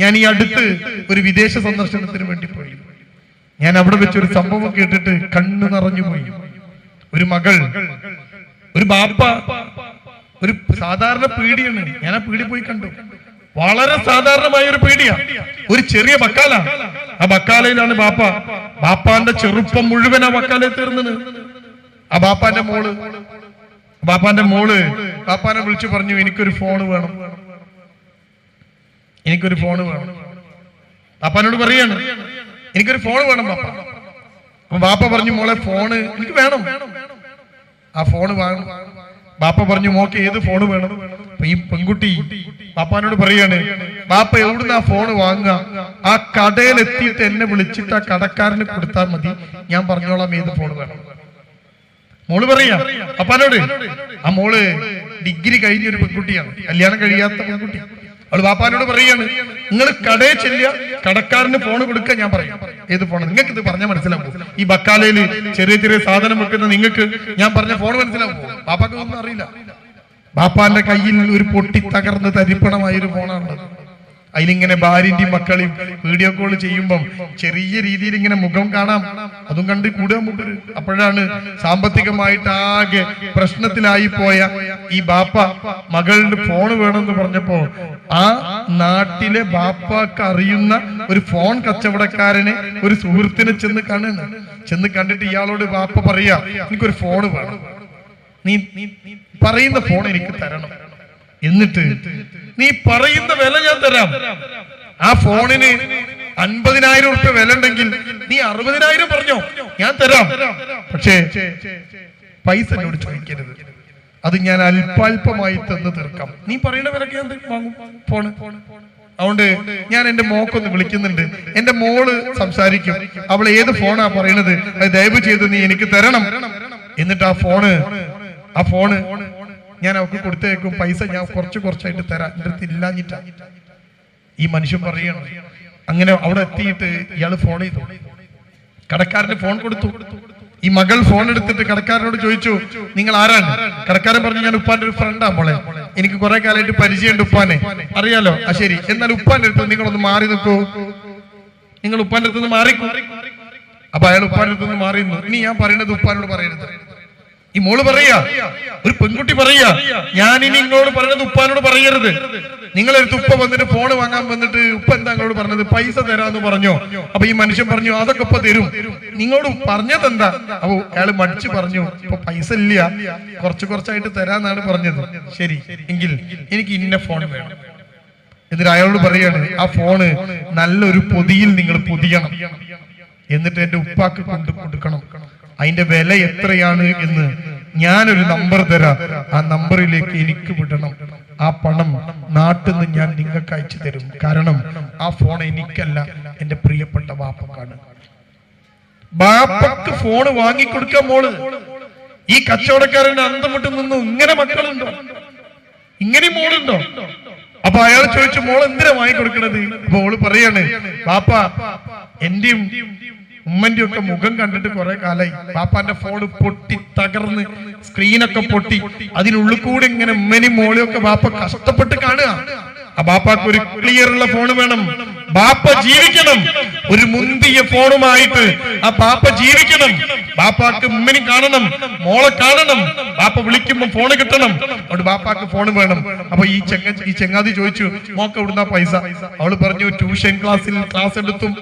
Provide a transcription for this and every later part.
ഞാൻ ഈ അടുത്ത് ഒരു വിദേശ സന്ദർശനത്തിന് വേണ്ടി പോയി. ഞാൻ അവിടെ വെച്ച് ഒരു സംഭവം കേട്ടിട്ട് കണ്ണു നിറഞ്ഞു പോയി. ഒരു മകൾ ഒരു ബാപ്പ ഒരു സാധാരണ പീടിയാണ്. ഞാൻ ആ പീടി പോയി കണ്ടു. വളരെ സാധാരണമായ ഒരു പീടിയ. ഒരു ചെറിയ ബക്കാല ആ ബക്കാലയിലാണ് ബാപ്പ. ബാപ്പാന്റെ ചെറുപ്പം മുഴുവൻ ആ ബക്കാലയിൽ തീർന്നത്. ആ ബാപ്പാന്റെ മോൾ ബാപ്പാന്റെ മോൾ ബാപ്പാനെ വിളിച്ചു പറഞ്ഞു എനിക്കൊരു ഫോൺ വേണം. എനിക്കൊരു ഫോൺ വേണം. ബാപ്പാനോട് പറയാണ്. എനിക്കൊരു ഫോൺ വേണം പാപ്പ. അപ്പൊ ബാപ്പ പറഞ്ഞു മോളെ ഫോണ് എനിക്ക് വേണം. ആ ഫോണ് വേണം ബാപ്പ പറഞ്ഞു മോക്ക് ഏത് ഫോണ് വേണം? ഈ പെൺകുട്ടി പാപ്പാനോട് പറയാണ് ബാപ്പ എവിടുന്ന് ആ ഫോണ് വാങ്ങുക? ആ കടയിൽ എത്തിയിട്ട് എന്നെ വിളിച്ചിട്ട് ആ കടക്കാരന് കൊടുത്താൽ മതി. ഞാൻ പറഞ്ഞോളാം ഏത് ഫോൺ വേണം. മോൾ പറയാ അപ്പാനോട് ആ മോൾ ഡിഗ്രി കഴിഞ്ഞ ഒരു പെൺകുട്ടിയാണ്. കല്യാണം കഴിയാത്ത പെൺകുട്ടി. അവൾ ബാപ്പാനോട് പറയാണ് നിങ്ങൾ കടയിൽ ചെല്ലുക കടക്കാരന് ഫോൺ കൊടുക്കുക ഞാൻ പറയാം. ഏത് ഫോൺ നിങ്ങൾക്ക് ഇത് പറഞ്ഞാൽ മനസ്സിലാവും. ഈ ബക്കാലയിൽ ചെറിയ ചെറിയ സാധനം വെക്കുന്ന നിങ്ങൾക്ക് ഞാൻ പറഞ്ഞ ഫോൺ മനസ്സിലാവും. ബാപ്പാക്ക് ഒന്നും അറിയില്ല. ബാപ്പാന്റെ കയ്യിൽ ഒരു പൊട്ടി തകർന്ന് തരിപ്പണമായ ഒരു ഫോണാണ് അതിലിങ്ങനെ ഭാര്യന്റെയും മക്കളെയും വീഡിയോ കോൾ ചെയ്യുമ്പം ചെറിയ രീതിയിൽ ഇങ്ങനെ മുഖം കാണാം. അതും കണ്ട് കൂടെ അപ്പോഴാണ് സാമ്പത്തികമായിട്ട് ആകെ പ്രശ്നത്തിലായി പോയ ഈ ബാപ്പ മകളുടെ ഫോൺ വേണമെന്ന് പറഞ്ഞപ്പോ ആ നാട്ടിലെ ബാപ്പാക്ക് അറിയുന്ന ഒരു ഫോൺ കച്ചവടക്കാരനെ ഒരു സുഹൃത്തിനെ ചെന്ന് കാണുന്നു. ചെന്ന് കണ്ടിട്ട് ഇയാളോട് ബാപ്പ പറയാ എനിക്കൊരു ഫോൺ വേണം. നീ പറയുന്ന ഫോൺ എനിക്ക് തരണം. എന്നിട്ട് നീ പറയുന്ന വില ഞാൻ തരാം. ആ ഫോണിന് അൻപതിനായിരം ഉറുപ്പ്യ വില ഉണ്ടെങ്കിൽ നീ അറുപതിനായിരം പറഞ്ഞോ? ഞാൻ തരാം. പക്ഷേ പൈസ എന്നോട് ചോദിക്കരുത്. അത് ഞാൻ അല്പാൽപമായി തന്ന് തീർക്കാം. നീ പറയുന്ന വിലക്ക് ഞാൻ വാങ്ങും. ഫോണ്. അതുകൊണ്ട് ഞാൻ എന്റെ മോക്കൊന്ന് വിളിക്കുന്നുണ്ട്. എന്റെ മോൾ സംസാരിക്കും. അവൾ ഏത് ഫോണാ പറയണത്? അത് ദയവ് ചെയ്ത് നീ എനിക്ക് തരണം. എന്നിട്ട് ആ ഫോണ് ആ ഫോണ് ഞാൻ അവർക്ക് കൊടുത്തേക്കും പൈസ ഞാൻ കുറച്ച് കുറച്ചായിട്ട് തരാം എന്റെ അടുത്ത് ഇല്ലാഞ്ഞിട്ടാ. ഈ മനുഷ്യൻ പറയണം അങ്ങനെ അവിടെ എത്തിയിട്ട് ഇയാൾ ഫോൺ ചെയ്തു. കടക്കാരന് ഫോൺ കൊടുത്തു. ഈ മകൾ ഫോൺ എടുത്തിട്ട് കടക്കാരനോട് ചോദിച്ചു നിങ്ങൾ ആരാണ്? കടക്കാരൻ പറഞ്ഞു ഞാൻ ഉപ്പാന്റെ ഒരു ഫ്രണ്ടാ മോളെ. എനിക്ക് കുറെ കാലമായിട്ട് പരിചയമുണ്ട് ഉപ്പാനെ. അറിയാലോ? ആ ശരി. എന്നാൽ ഉപ്പാന്റെ അടുത്ത് നിങ്ങളൊന്ന് മാറി നിൽക്കൂ. നിങ്ങൾ ഉപ്പാന്റെ അടുത്ത് നിന്ന് മാറിക്കൂ. അപ്പൊ അയാൾ ഉപ്പാന്റെ അടുത്ത് നിന്ന് മാറി ഇനി ഞാൻ പറയുന്നത് ഉപ്പാനോട് പറയരുത്. ഈ മോൾ പറയാ ഒരു പെൺകുട്ടി പറയാ ഞാൻ ഇനി നിങ്ങളോട് പറഞ്ഞത് ഉപ്പാനോട് പറയരുത്. നിങ്ങളെടുത്ത് തുപ്പ വന്നിട്ട് ഫോൺ വാങ്ങാൻ വന്നിട്ട് ഉപ്പ എന്താ നിങ്ങളോട് പറഞ്ഞത്? പൈസ തരാന്ന് പറഞ്ഞോ? അപ്പൊ ഈ മനുഷ്യൻ പറഞ്ഞു അതൊക്കെ ഇപ്പൊ തരും. നിങ്ങളോട് പറഞ്ഞത് എന്താ? അപ്പൊ അയാൾ മടിച്ചു പറഞ്ഞു ഇപ്പൊ പൈസ ഇല്ല. കുറച്ച് കുറച്ചായിട്ട് തരാന്നാണ് പറഞ്ഞത്. ശരി എങ്കിൽ എനിക്ക് ഇന്ന ഫോൺ വേണം. എന്നിട്ട് അയാളോട് പറയാണ് ആ ഫോണ് നല്ലൊരു പൊതിയിൽ നിങ്ങൾ പൊതിയണം. എന്നിട്ട് എന്റെ ഉപ്പാക്ക് കൊണ്ട് കൊടുക്കണം. അതിന്റെ വില എത്രയാണ് എന്ന് ഞാനൊരു നമ്പർ തരാം. ആ നമ്പറിലേക്ക് എനിക്ക് വിടണം. ആ പണം നാട്ടിൽ നിന്ന് ഞാൻ നിങ്ങൾക്ക് അയച്ചു തരും. കാരണം ആ ഫോൺ എനിക്കല്ല എന്റെ പ്രിയപ്പെട്ട ബാപ്പക്കാണ് ബാപ്പക്ക് ഫോൺ വാങ്ങിക്കൊടുക്കാൻ മോൾ. ഈ കച്ചവടക്കാരന്റെ അന്തമിട്ട് നിന്നു ഇങ്ങനെ മക്കളുണ്ടോ? ഇങ്ങനെ മോളുണ്ടോ? അപ്പൊ അയാൾ ചോദിച്ചു മോൾ എന്തിനാ വാങ്ങിക്കൊടുക്കണത്? അപ്പൊ മോൾ പറയാണ് ബാപ്പ എന്റെയും ഉമ്മന്റെ ഒക്കെ മുഖം കണ്ടിട്ട് കുറെ കാലായി. പാപ്പാന്റെ ഫോൺ പൊട്ടി തകർന്ന് സ്ക്രീനൊക്കെ പൊട്ടി. അതിനുള്ളിൽ കൂടെ ഇങ്ങനെ ഉമ്മനും മോളും ഒക്കെ ബാപ്പ കഷ്ടപ്പെട്ട് കാണുക. ആ ബാപ്പാക്ക് ഒരു ക്ലിയർ ഉള്ള ഫോൺ വേണം. ബാപ്പ ജീവിക്കണം. ഒരു മുന്തിയ ഫോണുമായിട്ട് ആ ബാപ്പ ജീവിക്കണം. ബാപ്പാക്ക് ഉമ്മനെ കാണണം. മോളെ കാണണം. ബാപ്പ വിളിക്കുമ്പോ ഫോണ് കിട്ടണം. അതുകൊണ്ട് ബാപ്പാക്ക് ഫോൺ വേണം. അപ്പൊ ഈ ചെങ്ങ ഈ ചെങ്ങാതി ചോദിച്ചു മോക്ക് എവിടുന്ന പൈസ? അവൾ പറഞ്ഞു ട്യൂഷൻ ക്ലാസ്സിൽ ക്ലാസ് എടുത്തും.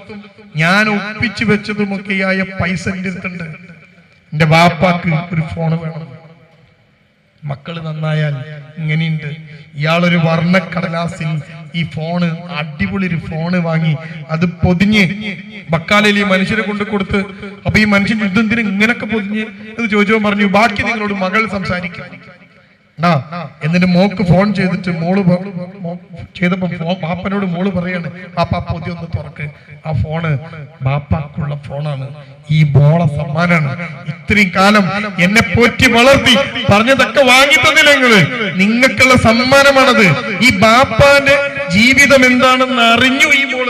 ഞാൻ ഒപ്പിച്ചു വെച്ചതുമൊക്കെയായ പൈസ എന്റെ അടുത്തുണ്ട്. എന്റെ ബാപ്പാക്ക് ഒരു ഫോൺ വേണം. മക്കൾ നന്നായാൽ ഇങ്ങനെയുണ്ട്. ഇയാളൊരു വർണക്കടലാസിൽ ഈ ഫോണ് അടിപൊളി ഒരു ഫോണ് വാങ്ങി അത് പൊതിഞ്ഞ് ബക്കാലയിൽ ഈ മനുഷ്യരെ കൊണ്ട് കൊടുത്ത് അപ്പൊ ഈ മനുഷ്യൻ ഇതെന്തിനും ഇങ്ങനൊക്കെ പൊതിഞ്ഞ്? എന്ന് ചോദിച്ചോ പറഞ്ഞു ബാക്കി നിങ്ങളോട് മകൾ സംസാരിക്കും. എന്നിട്ട് മോക്ക് ഫോൺ ചെയ്തിട്ട് മോൾ ചെയ്തപ്പോ ബാപ്പനോട് മോൾ പറയാണ് ബാപ്പ ആ പൊതി ഒന്ന് തുറക്ക്. ആ ഫോണ് ബാപ്പാക്കുള്ള ഫോണാണ് ഈ ബോള സമ്മാനാണ്. ഇത്രയും കാലം എന്നെ പോറ്റി വളർത്തി പറഞ്ഞതൊക്കെ വാങ്ങി തന്നില്ല നിങ്ങൾക്കുള്ള സമ്മാനമാണത്. ഈ ബാപ്പാന്റെ ജീവിതം എന്താണെന്ന് അറിഞ്ഞു ഈ മോൾ.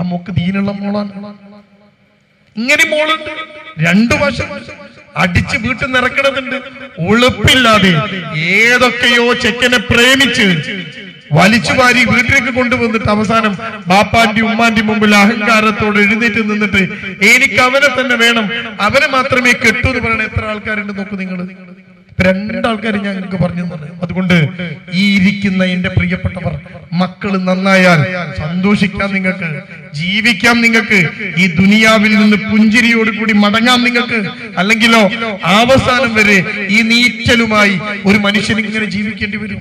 ആ മോക്ക് ദീനുള്ള മോളാണ്. ഇങ്ങനെ മോൾ രണ്ടു വശം അടിച്ച് വീട്ടിൽ നിറക്കണമെന്നുണ്ട് ഉളുപ്പില്ലാതെ ഏതൊക്കെയോ ചെക്കനെ പ്രേമിച്ച് വലിച്ചു വാരി വീട്ടിലേക്ക് കൊണ്ടുവന്നിട്ട് അവസാനം ബാപ്പാന്റെ ഉമ്മാന്റെ മുമ്പിൽ അഹങ്കാരത്തോടെ എഴുന്നേറ്റ് നിന്നിട്ട് എനിക്ക് അവനെ തന്നെ വേണം. അവനെ മാത്രമേ കെട്ടൂ എന്ന് പറയണ എത്ര ആൾക്കാരുണ്ട് നോക്കൂ നിങ്ങൾ രണ്ടാൾക്കാർ ഞാൻ നിങ്ങൾക്ക് പറഞ്ഞു അതുകൊണ്ട് ഈ ഇരിക്കുന്ന എന്റെ പ്രിയപ്പെട്ടവർ മക്കൾ നന്നായാൽ സന്തോഷിക്കാം നിങ്ങൾക്ക് ജീവിക്കാം നിങ്ങൾക്ക് ഈ ദുനിയാവിൽ നിന്ന് പുഞ്ചിരിയോട് കൂടി മടങ്ങാം നിങ്ങൾക്ക്. അല്ലെങ്കിലോ അവസാനം വരെ ഈ നീറ്റലുമായി ഒരു മനുഷ്യൻ ഇങ്ങനെ ജീവിക്കേണ്ടി വരും.